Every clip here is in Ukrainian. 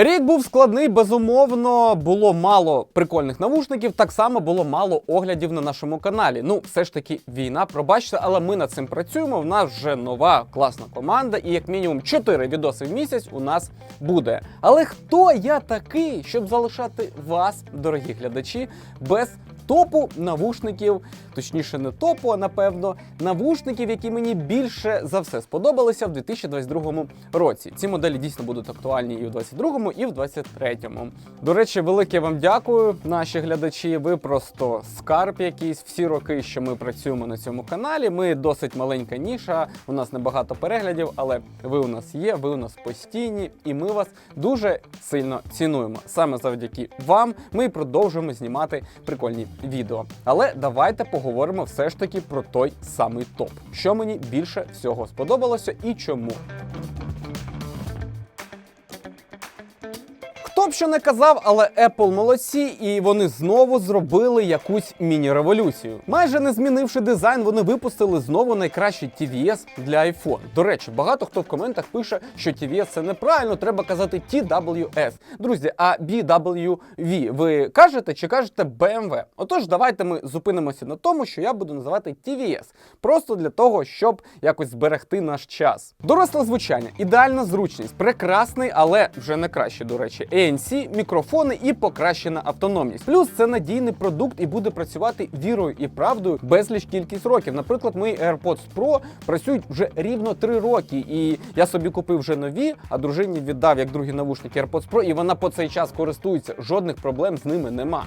Рік був складний, безумовно, було мало прикольних навушників, так само було мало оглядів на нашому каналі. Ну, все ж таки, війна, пробачте, але ми над цим працюємо. В нас вже нова класна команда, і як мінімум 4 відоси в місяць у нас буде. Але хто я такий, щоб залишати вас, дорогі глядачі, без топу навушників, точніше, не топу, а напевно, навушників, які мені більше за все сподобалися в 2022 році. Ці моделі дійсно будуть актуальні і в 2022, і в 2023. До речі, велике вам дякую, наші глядачі. Ви просто скарб якийсь. Всі роки, що ми працюємо на цьому каналі. Ми досить маленька ніша. У нас небагато переглядів, але ви у нас є, ви у нас постійні, і ми вас дуже сильно цінуємо. Саме завдяки вам ми продовжуємо знімати прикольні відео. Але давайте поговоримо все ж таки про той самий топ, що мені більше всього сподобалося і чому. Хто б що не казав, але Apple молодці, і вони знову зробили якусь міні-революцію. Майже не змінивши дизайн, вони випустили знову найкращий TVS для iPhone. До речі, багато хто в коментах пише, що TVS це неправильно, треба казати TWS. Друзі, а BWV ви кажете чи кажете BMW? Отож, давайте ми зупинимося на тому, що я буду називати TVS. Просто для того, щоб якось зберегти наш час. Доросле звучання, ідеальна зручність, прекрасний, але вже не краще, до речі. ANC, мікрофони і покращена автономність. Плюс це надійний продукт і буде працювати вірою і правдою безліч кількість років. Наприклад, мої AirPods Pro працюють вже рівно 3 роки, і я собі купив вже нові, а дружині віддав як другі навушники AirPods Pro, і вона по цей час користується. Жодних проблем з ними нема.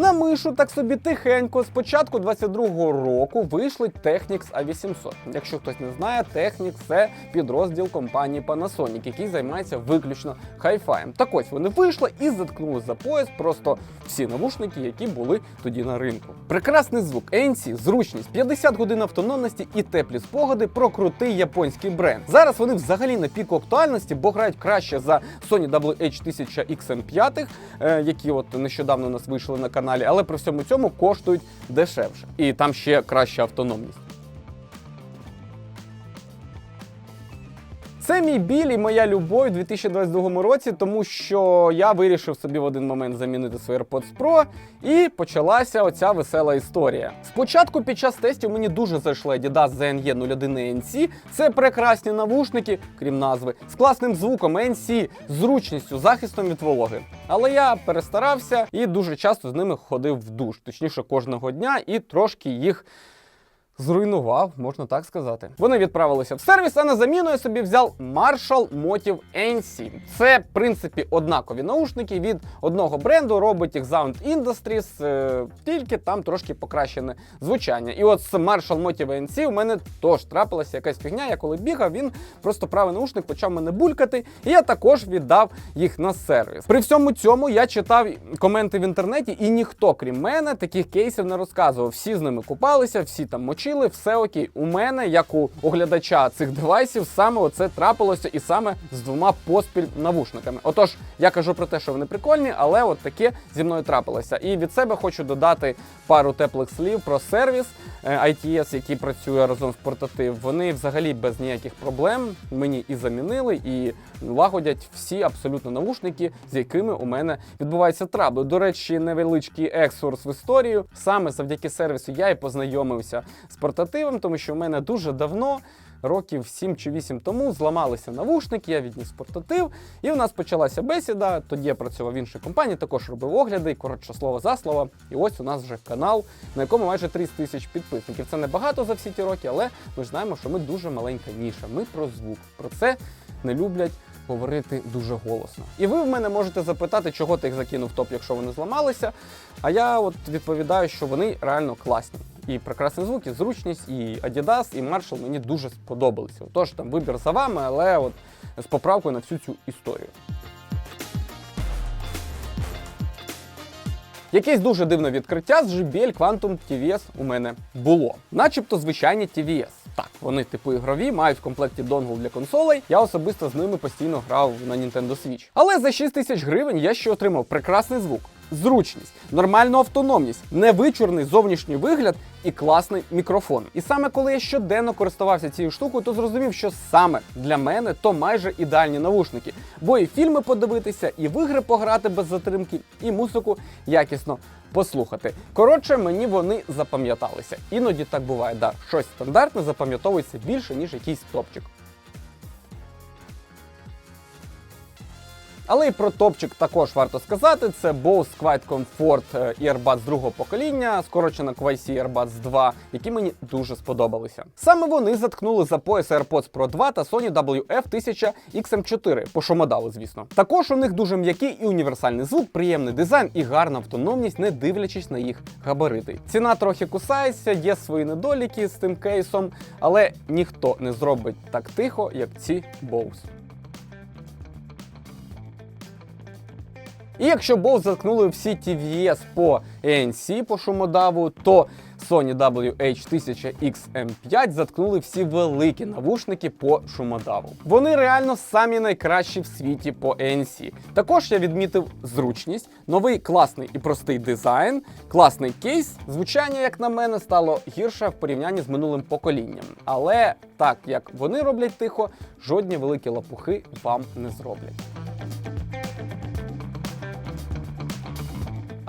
На мишу так собі тихенько. З початку 22-го року вийшли Technics A800. Якщо хтось не знає, Technics – це підрозділ компанії Panasonic, який займається виключно хай-фаєм. Так ось вони вийшли і заткнули за пояс просто всі навушники, які були тоді на ринку. Прекрасний звук, ANC, зручність, 50 годин автономності і теплі спогади про крутий японський бренд. Зараз вони взагалі на піку актуальності, бо грають краще за Sony WH-1000 XM5, е, які от нещодавно у нас вийшли на каналі, але при всьому цьому коштують дешевше. І там ще краща автономність. Це мій біль і моя любов у 2022 році, тому що я вирішив собі в один момент замінити свій AirPods Pro і почалася оця весела історія. Спочатку під час тестів мені дуже зайшли Adidas ZNE 01 ANC. Це прекрасні навушники, крім назви, з класним звуком ANC, зручністю, захистом від вологи. Але я перестарався і дуже часто з ними ходив в душ, точніше кожного дня, і трошки їх зруйнував, можна так сказати. Вони відправилися в сервіс, а на заміну я собі взяв Marshall Motive N7. Це, в принципі, однакові наушники від одного бренду, робить їх Sound Industries, е, тільки там трошки покращене звучання. І от з Marshall Motive NC у мене теж трапилася якась фігня. Я коли бігав, він просто правий наушник почав мене булькати, і я також віддав їх на сервіс. При всьому цьому я читав коменти в інтернеті, і ніхто, крім мене, таких кейсів не розказував. Всі з ними купалися, всі там мочили, все окей. У мене, як у оглядача цих девайсів, саме оце трапилося і саме з двома поспіль навушниками. Отож, я кажу про те, що вони прикольні, але от таке зі мною трапилося. І від себе хочу додати пару теплих слів про сервіс е, ITS, який працює разом з портатив. Вони взагалі без ніяких проблем мені і замінили, і лагодять всі абсолютно навушники, з якими у мене відбуваються трабли. До речі, невеличкий екскурс в історію. Саме завдяки сервісу я і познайомився з портативом, тому що в мене дуже давно. Років 7 чи 8 тому зламалися навушники, я відніс портатив, і у нас почалася бесіда. Тоді я працював в іншій компанії, також робив огляди. Коротше, слово за слово. І ось у нас вже канал, на якому майже 30 тисяч підписників. Це не багато за всі ті роки, але ми ж знаємо, що ми дуже маленька ніша. Ми про звук. Про це не люблять говорити дуже голосно. І ви в мене можете запитати, чого ти їх закинув топ, якщо вони зламалися. А я от відповідаю, що вони реально класні. І прекрасний звук, і зручність, і Adidas, і Marshall мені дуже сподобалися. Тож там вибір за вами, але от з поправкою на всю цю історію. Якесь дуже дивне відкриття з JBL Quantum TVS у мене було. Начебто звичайні TVS. Так, вони типу ігрові, мають в комплекті донгл для консолей. Я особисто з ними постійно грав на Nintendo Switch. Але за 6 тисяч гривень я ще отримав прекрасний звук, зручність, нормальну автономність, невичурний зовнішній вигляд і класний мікрофон. І саме коли я щоденно користувався цією штукою, то зрозумів, що саме для мене то майже ідеальні навушники. Бо і фільми подивитися, і в ігри пограти без затримки, і музику якісно послухати. Коротше, мені вони запам'яталися. Іноді так буває, да, щось стандартне запам'ятовується більше, ніж якийсь топчик. Але і про топчик також варто сказати. Це Bose Quiet Comfort е, Earbuds другого покоління, скорочено QC Earbuds 2, які мені дуже сподобалися. Саме вони заткнули за пояс AirPods Pro 2 та Sony WF-1000 XM4 по шумодалу, звісно. Також у них дуже м'який і універсальний звук, приємний дизайн і гарна автономність, не дивлячись на їх габарити. Ціна трохи кусається, є свої недоліки з тим кейсом, але ніхто не зробить так тихо, як ці Bose. І якщо Bose заткнули всі TVS по ANC по шумодаву, то Sony WH-1000 XM5 заткнули всі великі навушники по шумодаву. Вони реально самі найкращі в світі по ANC. Також я відмітив зручність, новий класний і простий дизайн, класний кейс. Звучання, як на мене, стало гірше в порівнянні з минулим поколінням. Але так як вони роблять тихо, жодні великі лапухи вам не зроблять.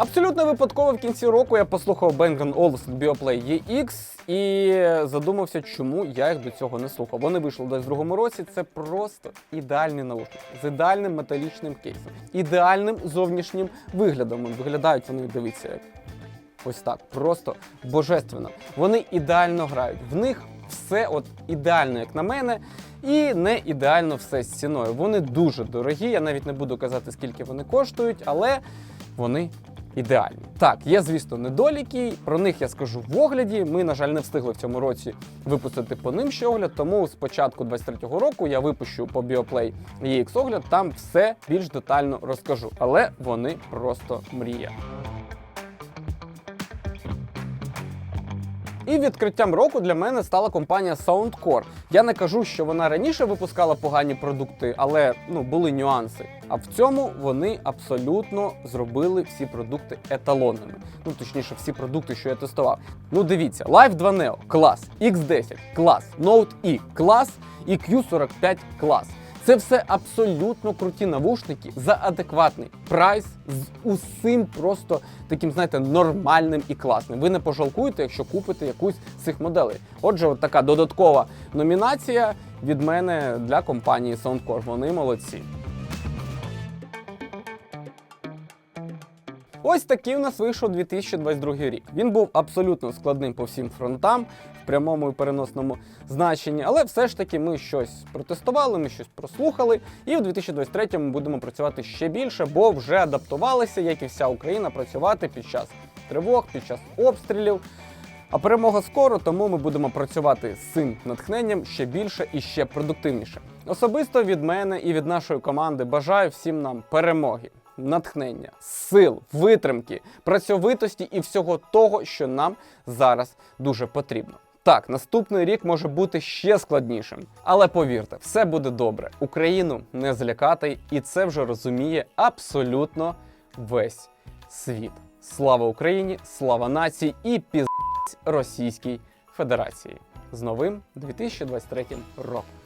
Абсолютно випадково в кінці року я послухав Bang Olufsen BioPlay EX і задумався, чому я їх до цього не слухав. Вони вийшли десь в 22-му році. Це просто ідеальний наушник з ідеальним металічним кейсом, ідеальним зовнішнім виглядом. Виглядають вони, дивіться, як ось так, просто божественно. Вони ідеально грають. В них все от ідеально, як на мене, і не ідеально все з ціною. Вони дуже дорогі. Я навіть не буду казати, скільки вони коштують, але вони ідеальні. Так, є, звісно, недоліки. Про них я скажу в огляді. Ми, на жаль, не встигли в цьому році випустити по ним ще огляд. Тому з початку 23-го року я випущу по BioPlay EX огляд. Там все більш детально розкажу. Але вони просто мрія. І відкриттям року для мене стала компанія Soundcore. Я не кажу, що вона раніше випускала погані продукти, але ну були нюанси. А в цьому вони абсолютно зробили всі продукти еталонними. Ну точніше, всі продукти, що я тестував. Ну дивіться, Live 2 Neo – клас, X10 клас, Note E клас і Q45 клас. Це все абсолютно круті навушники за адекватний прайс з усім просто таким, знаєте, нормальним і класним. Ви не пожалкуєте, якщо купите якусь з цих моделей. Отже, от така додаткова номінація від мене для компанії Soundcore. Вони молодці. Ось такий у нас вийшов 2022 рік. Він був абсолютно складним по всім фронтам, в прямому і переносному значенні, але все ж таки ми щось протестували, ми щось прослухали, і в 2023 ми будемо працювати ще більше, бо вже адаптувалися, як і вся Україна, працювати під час тривог, під час обстрілів. А перемога скоро, тому ми будемо працювати з цим натхненням ще більше і ще продуктивніше. Особисто від мене і від нашої команди бажаю всім нам перемоги, натхнення, сил, витримки, працьовитості і всього того, що нам зараз дуже потрібно. Так, наступний рік може бути ще складнішим, але повірте, все буде добре. Україну не злякати, і це вже розуміє абсолютно весь світ. Слава Україні, слава нації і піз Російській Федерації з новим 2023 роком.